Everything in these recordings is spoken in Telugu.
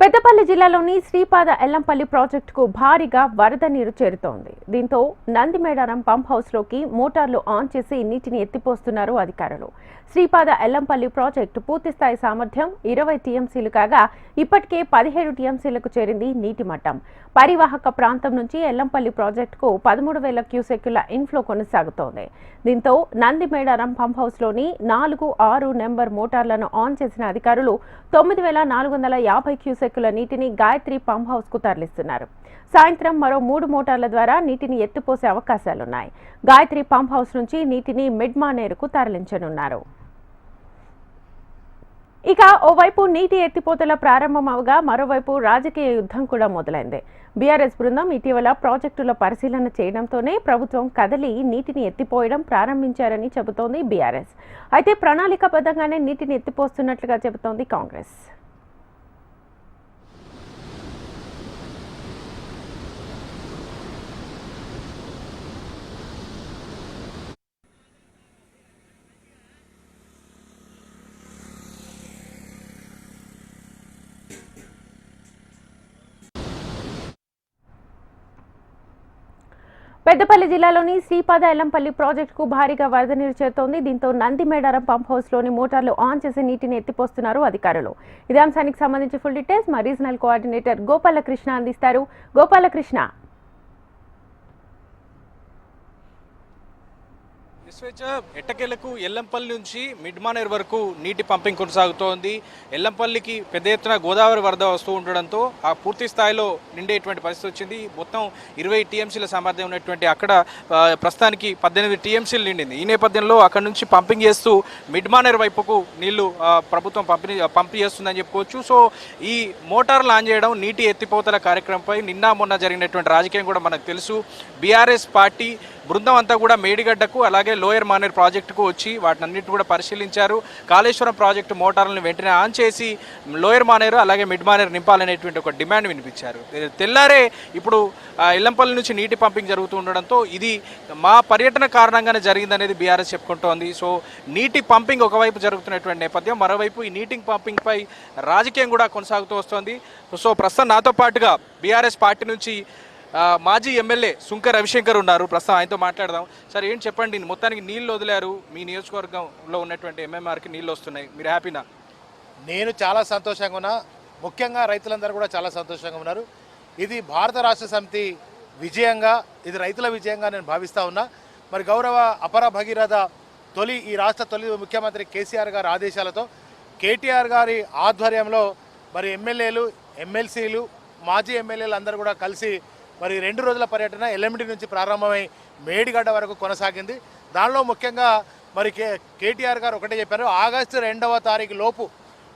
పెద్దపల్లి జిల్లాలోని శ్రీపాద ఎల్లంపల్లి ప్రాజెక్టుకు భారీగా వరద నీరు చేరుతోంది. దీంతో నందిమేడారం పంప్ హౌస్లోకి మోటార్లు ఆన్ చేసి నీటిని ఎత్తిపోస్తున్నారు అధికారులు. శ్రీపాద ఎల్లంపల్లి ప్రాజెక్టు పూర్తిస్థాయి సామర్థ్యం ఇరవై టీఎంసీలు కాగా ఇప్పటికే పదిహేడు టీఎంసీలకు చేరింది నీటి మట్టం. పరివాహక ప్రాంతం నుంచి ఎల్లంపల్లి ప్రాజెక్టుకు పదమూడు వేల క్యూసెక్కుల ఇన్ఫ్లో కొనసాగుతోంది. దీంతో నందిమేడారం పంప్ హౌస్లోని నాలుగు ఆరు నెంబర్ మోటార్లను ఆన్ చేసిన అధికారులు తొమ్మిది వేల నాలుగు వందల యాభై క్యూసెక్ క్యూసెక్కుల నీటిని గాయత్రి పంప్ హౌస్కు తరలిస్తున్నారు. సాయంత్రం మరో మూడు మోటార్ల ద్వారా నీటిని ఎత్తిపోసే అవకాశాలున్నాయి. గాయత్రి పంప్ హౌస్ నుంచి నీటిని మిడ్మానేరుకు తరలించనున్నారు. ఇక ఓవైపు నీటి ఎత్తిపోతల ప్రారంభమవగా మరోవైపు రాజకీయ యుద్ధం కూడా మొదలైంది. బీఆర్ఎస్ బృందం ఇటీవల ప్రాజెక్టుల పరిశీలన చేయడంతోనే ప్రభుత్వం కదలి నీటిని ఎత్తిపోయడం ప్రారంభించారని చెబుతోంది బీఆర్ఎస్. అయితే ప్రణాళికాబద్ధంగానే నీటిని ఎత్తిపోస్తున్నట్లుగా చెబుతోంది కాంగ్రెస్. పెద్దపల్లి జిల్లాలోని శ్రీపాద ఎల్లంపల్లి ప్రాజెక్టుకు భారీగా వరద నీరు చేరుతోంది. దీంతో నందిమేడారం పంప్ హౌస్లోని మోటార్లు ఆన్ చేసి నీటిని ఎత్తిపోస్తున్నారు అధికారులు. ఇదే అంశానికి సంబంధించి ఫుల్ డీటెయిల్స్ మా రీజనల్ కోఆర్డినేటర్ గోపాలకృష్ణ అందిస్తారు. గోపాలకృష్ణ విశ్వేచ ఎట్టకేలకు ఎల్లంపల్లి నుంచి మిడ్మానేర్ వరకు నీటి పంపింగ్ కొనసాగుతోంది. ఎల్లంపల్లికి పెద్ద ఎత్తున గోదావరి వరద వస్తూ ఉండడంతో ఆ పూర్తి స్థాయిలో నిండేటువంటి పరిస్థితి వచ్చింది. మొత్తం ఇరవై టీఎంసీల సామర్థ్యం ఉన్నటువంటి అక్కడ ప్రస్తుతానికి పద్దెనిమిది టీఎంసీలు నిండింది. ఈ నేపథ్యంలో అక్కడ నుంచి పంపింగ్ చేస్తూ మిడ్మానేర్ వైపుకు నీళ్ళు ప్రభుత్వం పంపిణీ పంపి చేస్తుందని చెప్పుకోవచ్చు. సో ఈ మోటార్లు లాంచ్ చేయడం నీటి ఎత్తిపోతల కార్యక్రమంపై నిన్న మొన్న జరిగినటువంటి రాజకీయం కూడా మనకు తెలుసు. బీఆర్ఎస్ పార్టీ బృందం అంతా కూడా మేడిగడ్డకు అలాగే లోయర్ మానేర్ ప్రాజెక్టుకు వచ్చి వాటినన్నిటి కూడా పరిశీలించారు. కాళేశ్వరం ప్రాజెక్టు మోటార్లను వెంటనే ఆన్ చేసి లోయర్ మానేరు అలాగే మిడ్ మానేరు నింపాలనేటువంటి ఒక డిమాండ్ వినిపించారు. తెల్లారే ఇప్పుడు ఇల్లంపల్లి నుంచి నీటి పంపింగ్ జరుగుతూ ఉండడంతో ఇది మా పర్యటన కారణంగానే జరిగిందనేది బీఆర్ఎస్ చెప్పుకుంటోంది. సో నీటి పంపింగ్ ఒకవైపు జరుగుతున్నటువంటి నేపథ్యం మరోవైపు ఈ నీటి పంపింగ్పై రాజకీయం కూడా కొనసాగుతూ వస్తోంది. సో ప్రస్తుతం నాతో పాటుగా బీఆర్ఎస్ పార్టీ నుంచి మాజీ ఎమ్మెల్యే సుంకర్ రవిశంకర్ ఉన్నారు. ప్రస్తుతం ఆయనతో మాట్లాడదాం. సార్ ఏం చెప్పండి? మొత్తానికి నీళ్ళు వదిలారు. మీ నియోజకవర్గంలో ఉన్నటువంటి ఎంఎంఆర్కి నీళ్ళు వస్తున్నాయి. మీరు హ్యాపీనా? నేను చాలా సంతోషంగా ఉన్నా. ముఖ్యంగా రైతులందరూ కూడా చాలా సంతోషంగా ఉన్నారు. ఇది భారత రాష్ట్ర సమితి విజయంగా ఇది రైతుల విజయంగా నేను భావిస్తూ ఉన్నా. మరి గౌరవ అపర భగీరథ తొలి ఈ రాష్ట్ర తొలి ముఖ్యమంత్రి కేసీఆర్ గారి ఆదేశాలతో కేటీఆర్ గారి ఆధ్వర్యంలో మరి ఎమ్మెల్యేలు ఎమ్మెల్సీలు మాజీ ఎమ్మెల్యేలు అందరూ కూడా కలిసి మరి రెండు రోజుల పర్యటన ఎల్ఎండి నుంచి ప్రారంభమై మేడిగడ్డ వరకు కొనసాగింది. దానిలో ముఖ్యంగా మరి కే కేటీఆర్ గారు ఒకటే చెప్పారు ఆగస్టు రెండవ తారీఖు లోపు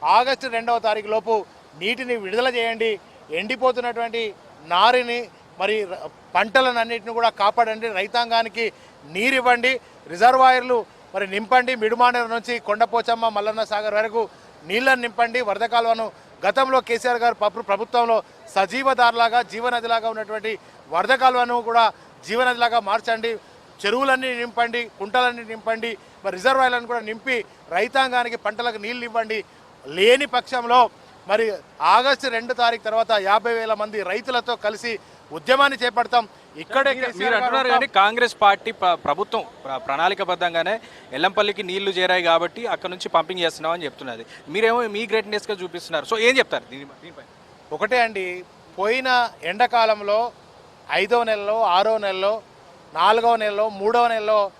ఆగస్టు రెండవ తారీఖు లోపు నీటిని విడుదల చేయండి ఎండిపోతున్నటువంటి నారిని మరి ర- పంటలనన్నిటిని కూడా కాపాడండి రైతాంగానికి నీరు ఇవ్వండి రిజర్వాయర్లు మరి నింపండి మిడుమానేరు నుంచి కొండపోచమ్మ మల్లన్న సాగర్ వరకు నీళ్ళని నింపండి వరద కాలువను గతంలో కేసీఆర్ గారు ప్రభుత్వంలో సజీవదారులాగా జీవనదిలాగా ఉన్నటువంటి వరద కాలువను కూడా జీవనదిలాగా మార్చండి. చెరువులన్నీ నింపండి కుంటలన్నీ నింపండి మరి రిజర్వాయర్లను కూడా నింపి రైతాంగానికి పంటలకు నీళ్ళు ఇవ్వండి. లేని పక్షంలో మరి ఆగస్టు రెండు తారీఖు తర్వాత యాభై వేల మంది రైతులతో కలిసి ఉద్యమాన్ని చేపడతాం. ఇక్కడే మీరు- అంటున్నారు. కానీ కాంగ్రెస్ పార్టీ ప్ర- ప్రభుత్వం ప్ర- ప్రణాళికబద్ధంగానే ఎల్లంపల్లికి నీళ్ళు చేరాయి కాబట్టి అక్కడ నుంచి పంపింగ్ చేస్తున్నాం అని చెప్తున్నది. మీరేమో మీ గ్రేట్నెస్గా చూపిస్తున్నారు. సో ఏం చెప్తారు దీని దీనిపై ఒకటే అండి పోయిన ఎండాకాలంలో ఐదో నెలలో ఆరో నెలలో నాలుగవ నెలలో మూడవ నెలలో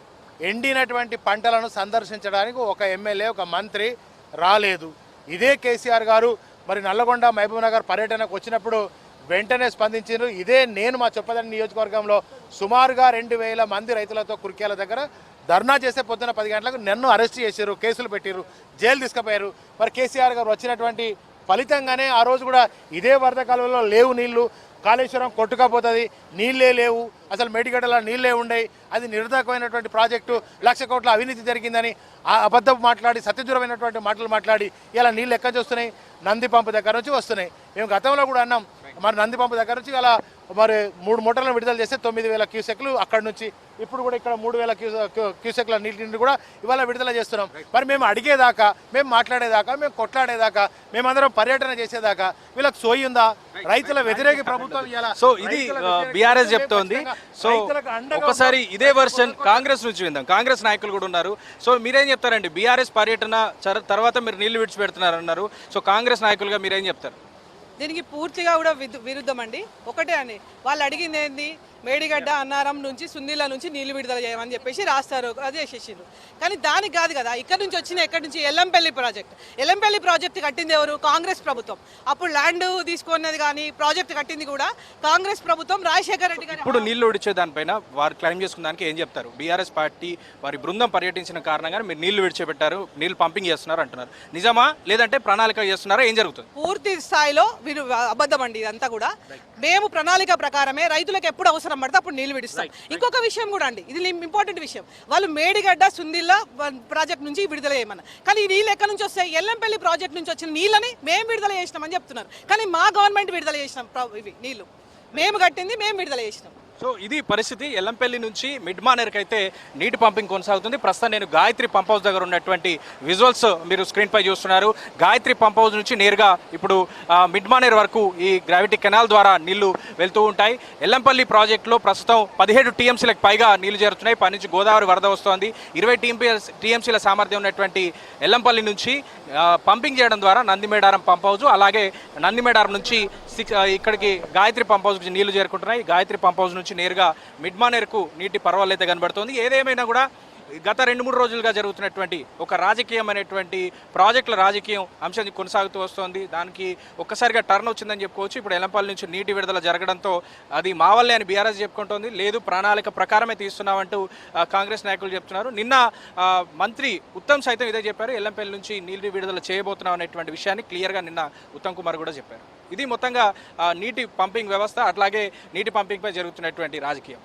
ఎండినటువంటి పంటలను సందర్శించడానికి ఒక ఎమ్మెల్యే ఒక మంత్రి రాలేదు. ఇదే కేసీఆర్ గారు. మరి నల్లగొండ మహబూబ్ నగర్ పర్యటనకు వచ్చినప్పుడు వెంటనే స్పందించారు ఇదే నేను మా చొప్పదండి నియోజకవర్గంలో సుమారుగా రెండు వేల మంది రైతులతో కురికేల దగ్గర ధర్నా చేస్తే పొద్దున పది గంటలకు నన్ను అరెస్ట్ చేశారు కేసులు పెట్టారు జైలు తీసుకుపోయారు. మరి కేసీఆర్ గారు వచ్చినటువంటి ఫలితంగానే ఆ రోజు కూడా ఇదే వరద కాలువలో లేవు నీళ్ళు. కాళేశ్వరం కొట్టుకపోతుంది నీళ్ళే లేవు. అసలు మేడిగడ్డలో నీళ్ళే ఉండేవి అది నిరర్ధకమైనటువంటి ప్రాజెక్టు లక్ష కోట్ల అవినీతి జరిగిందని ఆ అబద్ధం మాట్లాడి సత్యదూరమైనటువంటి మాటలు మాట్లాడి ఇలా నీళ్ళు ఎక్కడి నంది పంపు దగ్గర నుంచి వస్తున్నాయి. మేము గతంలో కూడా అన్నాం మరి నంది పంపు దగ్గర నుంచి అలా మరి మూడు మూటలను విడుదల చేస్తే తొమ్మిది వేల క్యూసెక్లు అక్కడ నుంచి ఇప్పుడు కూడా ఇక్కడ మూడు వేల క్యూ క్యూ- క్యూసెక్ల నీటిని కూడా ఇవాళ విడుదల చేస్తున్నాం. మరి మేము అడిగేదాకా మేము మాట్లాడేదాకా మేము కొట్లాడేదాకా మేమందరం పర్యటన చేసేదాకా వీళ్ళకి సోయి ఉందా? రైతుల వ్యతిరేక ప్రభుత్వం సో ఇది బీఆర్ఎస్ చెప్తోంది. సో ఒకసారి. ఇదే వర్షన్ కాంగ్రెస్ నుంచి విందాం. కాంగ్రెస్ నాయకులు కూడా ఉన్నారు. సో మీరేం చెప్తారండి? బీఆర్ఎస్ పర్యటన తర్వాత మీరు నీళ్ళు విడిచిపెడుతున్నారు అన్నారు సో కాంగ్రెస్ నాయకులుగా మీరేం చెప్తారు? దీనికి పూర్తిగా కూడా విరుద్ధం అండి ఒకటే అని వాళ్ళు అడిగింది ఏంది మేడిగడ్డ అన్నారం నుంచి సుందీల నుంచి నీళ్ళు విడుదల చేయమని చెప్పేసి రాస్తారు. అది చేసేసిండ్రు కానీ దానికి కాదు కదా ఇక్కడ నుంచి వచ్చిన ఎక్కడి నుంచి? ఎల్లంపల్లి ప్రాజెక్ట్. ఎల్లంపల్లి ప్రాజెక్ట్ కట్టింది ఎవరు? కాంగ్రెస్ ప్రభుత్వం. అప్పుడు ల్యాండ్ తీసుకున్నది కానీ ప్రాజెక్ట్ కట్టింది కూడా కాంగ్రెస్ ప్రభుత్వం. రాజశేఖర రెడ్డి గారి ఇప్పుడు నీళ్ళు విడిచే దానిపైన వారు క్లెయిమ్ చేసుకున్న దానికి ఏం చెప్తారు? బీఆర్ఎస్ పార్టీ వారి బృందం పర్యటించిన కారణంగా మీరు నీళ్ళు విడిచిపెట్టారు నీళ్ళు పంపింగ్ చేస్తున్నారు అంటున్నారు. నిజమా? లేదంటే ప్రణాళిక చేస్తున్నారా? ఏం జరుగుతుంది? పూర్తి స్థాయిలో వీరు అబద్ధం అండి ఇదంతా కూడా. మేము ప్రణాళిక ప్రకారమే రైతులకు ఎప్పుడు అవసరం పడితే అప్పుడు నీళ్ళు విడిస్తాం. ఇంకొక విషయం కూడా అండి. ఇది ఇంపార్టెంట్ విషయం. వాళ్ళు మేడిగడ్డ సుందిల్లా ప్రాజెక్ట్ నుంచి విడుదల చేయమన్నారు. కానీ ఈ నీళ్ళు ఎక్కడి నుంచి వస్తాయి? ఎల్లంపల్లి ప్రాజెక్ట్ నుంచి వచ్చిన నీళ్ళని మేము విడుదల చేసినామని చెప్తున్నారు. కానీ మా గవర్నమెంట్ విడుదల చేసినాం ఇవి నీళ్ళు. మేము కట్టింది మేము విడుదల చేసినాం. సో ఇది పరిస్థితి ఎల్లంపల్లి నుంచి మిడ్ మానేర్కి అయితే నీటి పంపింగ్ కొనసాగుతుంది. ప్రస్తుతం నేను గాయత్రి పంప్ హౌస్ దగ్గర ఉన్నటువంటి విజువల్స్ మీరు స్క్రీన్పై చూస్తున్నారు. గాయత్రి పంప్ హౌస్ నుంచి నేరుగా ఇప్పుడు మిడ్ మానేర్ వరకు ఈ గ్రావిటీ కెనాల్ ద్వారా నీళ్ళు వెళ్తూ ఉంటాయి. ఎల్లంపల్లి ప్రాజెక్టులో ప్రస్తుతం పదిహేడు టీఎంసీలకు పైగా నీళ్ళు చేరుతున్నాయి. పై నుంచి గోదావరి వరద వస్తోంది. ఇరవై టీఎంపీ టీఎంసీల సామర్థ్యం ఉన్నటువంటి ఎల్లంపల్లి నుంచి పంపింగ్ చేయడం ద్వారా నందిమేడారం పంప్ హౌస్ అలాగే నందిమేడారం నుంచి సిక్స్ ఇక్కడికి గాయత్రి పంప్ హౌస్ నుంచి నీళ్ళు చేరుకుంటున్నాయి. గాయత్రి పంప్ హౌస్ నుంచి నేరుగా మిడ్మానేర్కు నీటి పర్వాలైతే కనబడుతోంది కనబడుతుంది. ఏదేమైనా కూడా గత రెండు మూడు రోజులుగా జరుగుతున్నటువంటి ఒక రాజకీయం అనేటువంటి ప్రాజెక్టుల రాజకీయం అంశం కొనసాగుతూ వస్తోంది. దానికి ఒక్కసారిగా టర్న్ వచ్చిందని చెప్పుకోవచ్చు. ఇప్పుడు ఎలంపల్లి నుంచి నీటి విడుదల జరగడంతో అది మా వల్లే అని బీఆర్ఎస్ చెప్పుకుంటోంది. లేదు ప్రణాళిక ప్రకారమే తీస్తున్నామంటూ కాంగ్రెస్ నాయకులు చెప్తున్నారు. నిన్న మంత్రి ఉత్తమ్ సైతం ఇదే చెప్పారు. ఎల్లంపల్లి నుంచి నీటి విడుదల చేయబోతున్నాం అనేటువంటి విషయాన్ని క్లియర్గా నిన్న ఉత్తమ్ కుమార్ కూడా చెప్పారు. ఇది మొత్తంగా నీటి పంపింగ్ వ్యవస్థ అట్లాగే నీటి పంపింగ్పై జరుగుతున్నటువంటి రాజకీయం.